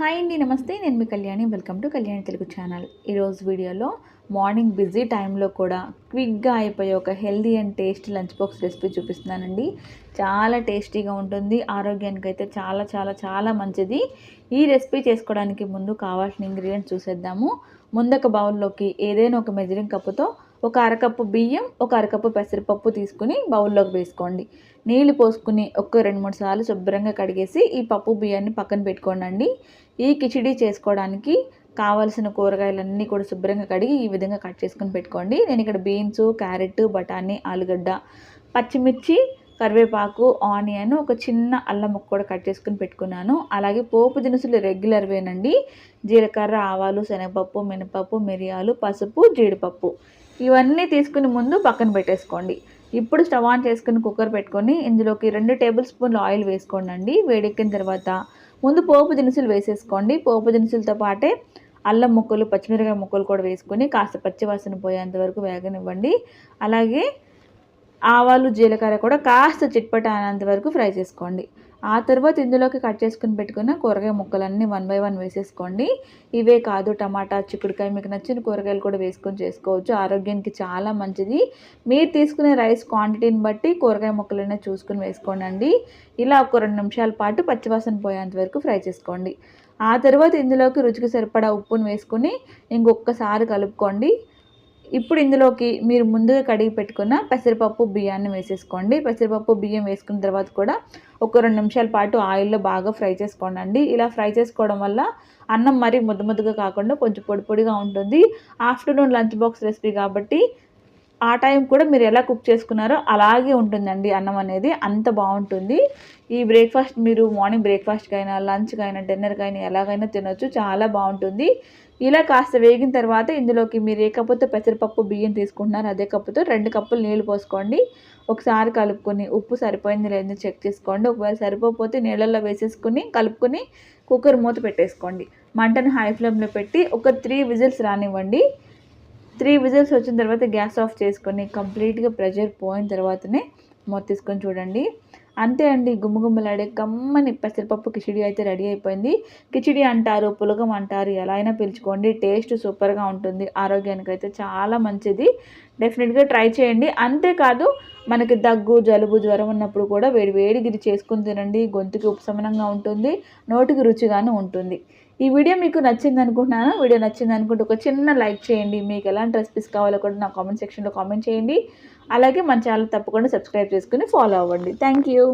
Hi అండి నమస్తే. నేను మీ Kalyani. Welcome to Kalyani Telugu channel. ఈరోజు వీడియోలో మార్నింగ్ బిజీ టైంలో కూడా క్విక్గా అయిపోయే ఒక healthy and tasty lunch box recipe చూపిస్తున్నానండి. చాలా టేస్టీగా ఉంటుంది. ఆరోగ్యానికి అయితే చాలా చాలా చాలా మంచిది. ఈ రెసిపీ చేసుకోవడానికి ముందు కావాల్సిన ఇంగ్రీడియంట్స్ చూసేద్దాము. ముందొక బౌల్లోకి ఏదైనా ఒక మెజరింగ్ కప్పుతో ఒక అరకప్పు బియ్యం ఒక అరకప్పు పెసరపప్పు తీసుకుని బౌల్లోకి వేసుకోండి. నీళ్ళు పోసుకుని ఒక రెండు మూడు సార్లు శుభ్రంగా కడిగేసి ఈ పప్పు బియ్యాన్ని పక్కన పెట్టుకోండి ఈ కిచిడి చేసుకోవడానికి కావలసిన కూరగాయలన్నీ కూడా శుభ్రంగా కడిగి ఈ విధంగా కట్ చేసుకుని పెట్టుకోండి. నేను ఇక్కడ బీన్స్ క్యారెట్ బఠానీ ఆలుగడ్డ పచ్చిమిర్చి కరివేపాకు ఆనియన్ ఒక చిన్న అల్లం ముక్క కూడా కట్ చేసుకుని పెట్టుకున్నాను. అలాగే పోపు దినుసులు రెగ్యులర్ వేనండి జీలకర్ర ఆవాలు శనగపప్పు మినపప్పు మిరియాలు పసుపు జీడిపప్పు. ఇవన్నీ తీసుకుని ముందు పక్కన పెట్టేసుకోండి. ఇప్పుడు స్టవ్ ఆన్ చేసుకుని కుక్కర్ పెట్టుకొని ఇందులోకి రెండు టేబుల్ స్పూన్లు ఆయిల్ వేసుకోండి అండి వేడెక్కిన తర్వాత ముందు పోపు దినుసులు వేసేసుకోండి. పోపు దినుసులతో పాటే అల్లం ముక్కలు పచ్చిమిరకాయ ముక్కలు కూడా వేసుకొని కాస్త పచ్చివాసన పోయేంత వరకు వేగనివ్వండి. అలాగే ఆవాలు జీలకర్ర కూడా కాస్త చిట్పట అనేంత వరకు ఫ్రై చేసుకోండి. ఆ తర్వాత ఇందులోకి కట్ చేసుకుని పెట్టుకున్న కూరగాయ ముక్కలన్నీ వన్ బై వన్ వేసేసుకోండి. ఇవే కాదు టమాటా చిక్కుడుకాయ మీకు నచ్చిన కూరగాయలు కూడా వేసుకొని చేసుకోవచ్చు. ఆరోగ్యానికి చాలా మంచిది. మీరు తీసుకునే రైస్ క్వాంటిటీని బట్టి కూరగాయ ముక్కలనే చూసుకుని వేసుకోండి ఇలా ఒక రెండు నిమిషాల పాటు పచ్చివాసన పోయేంత వరకు ఫ్రై చేసుకోండి. ఆ తర్వాత ఇందులోకి రుచికి సరిపడా ఉప్పును వేసుకుని ఇంకొకసారి కలుపుకోండి. ఇప్పుడు ఇందులోకి మీరు ముందుగా కడిగి పెట్టుకున్న పెసరపప్పు బియ్యాన్ని వేసేసుకోండి. పెసరపప్పు బియ్యం వేసుకున్న తర్వాత కూడా ఒక రెండు నిమిషాల పాటు ఆయిల్లో బాగా ఫ్రై చేసుకోండి ఇలా ఫ్రై చేసుకోవడం వల్ల అన్నం మరీ ముద్ద ముద్దగా కాకుండా కొంచెం పొడి పొడిగా ఉంటుంది. ఆఫ్టర్నూన్ లంచ్ బాక్స్ రెసిపీ కాబట్టి ఆ టైం కూడా మీరు ఎలా కుక్ చేసుకున్నారో అలాగే ఉంటుందండి అన్నం అనేది. అంత బాగుంటుంది. ఈ బ్రేక్ఫాస్ట్ మీరు మార్నింగ్ బ్రేక్ఫాస్ట్కి అయినా లంచ్కి అయినా డిన్నర్కి అయినా ఎలాగైనా తినొచ్చు. చాలా బాగుంటుంది. ఇలా కాస్త వేగిన తర్వాత ఇందులోకి మీరు ఏ కప్పుతో పెసరపప్పు బియ్యం తీసుకుంటున్నారు అదే కప్పుతో రెండు కప్పులు నీళ్ళు పోసుకోండి. ఒకసారి కలుపుకొని ఉప్పు సరిపోయింది లేదని చెక్ చేసుకోండి. ఒకవేళ సరిపోతే నీళ్ళల్లో వేసేసుకుని కలుపుకొని కుక్కర్ మూత పెట్టేసుకోండి. మంటను హై ఫ్లేమ్లో పెట్టి ఒక త్రీ విజిల్స్ రానివ్వండి. త్రీ విజిల్స్ వచ్చిన తర్వాత గ్యాస్ ఆఫ్ చేసుకొని కంప్లీట్గా ప్రెషర్ పోయిన తర్వాతనే మూత తీసుకొని చూడండి. అంతే అండి గుమ్మగుమ్మలాడే కమ్మని పెసరపప్పు కిచిడి అయితే రెడీ అయిపోయింది. కిచిడి అంటారు పులగం అంటారు ఎలా అయినా పిలుచుకోండి. టేస్ట్ సూపర్గా ఉంటుంది ఆరోగ్యానికి అయితే చాలా మంచిది. డెఫినెట్గా ట్రై చేయండి. అంతేకాదు మనకి దగ్గు జలుబు జ్వరం ఉన్నప్పుడు కూడా వేడి వేడి గిరి చేసుకుని తినండి. గొంతుకి ఉపశమనంగా ఉంటుంది నోటికి రుచిగాను ఉంటుంది. ఈ వీడియో మీకు నచ్చింది అనుకుంటున్నాను వీడియో నచ్చింది అనుకుంటే ఒక చిన్న లైక్ చేయండి. మీకు ఎలాంటి రెసిపీస్ కావాలో కూడా నా కామెంట్ సెక్షన్లో కామెంట్ చేయండి. అలాగే మన ఛానల్ తప్పకుండా సబ్స్క్రైబ్ చేసుకుని ఫాలో అవ్వండి. Thank you